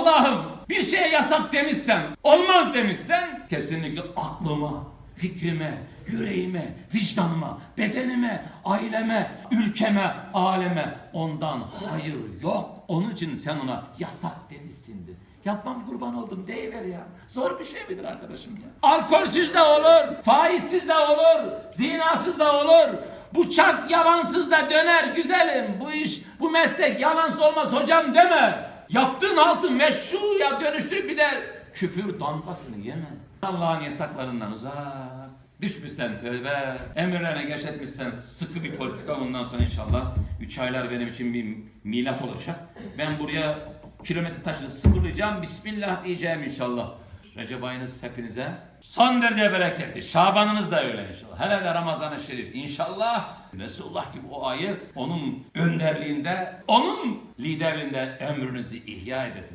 Allah'ım bir şeye yasak demişsen, olmaz demişsen kesinlikle aklıma, fikrime, yüreğime, vicdanıma, bedenime, aileme, ülkeme, aleme ondan hayır yok. Onun için sen ona yasak demişsindir. Yapmam kurban oldum deyiver ya. Zor bir şey midir arkadaşım ya? Alkolsüz de olur, faizsiz de olur, zinasız da olur. Bıçak yalansız da döner güzelim. Bu iş, bu meslek yalansız olmaz hocam deme. Yaptığın altı meşruya dönüştürüp bir de küfür damgasını yeme. Allah'ın yasaklarından uzak. Düşmüşsen tövbe, emirlerine geç etmişsen sıkı bir politika ondan sonra inşallah 3 aylar benim için bir milat olacak. Ben buraya kilometre taşını sıfırlayacağım, Bismillah diyeceğim inşallah. Recep ayınız hepinize son derece bereketli. Şabanınız da öyle inşallah. Hele hele Ramazan-ı Şerif inşallah. Resulullah gibi o ayı onun önderliğinde, onun liderliğinde ömrünüzü ihya edesin.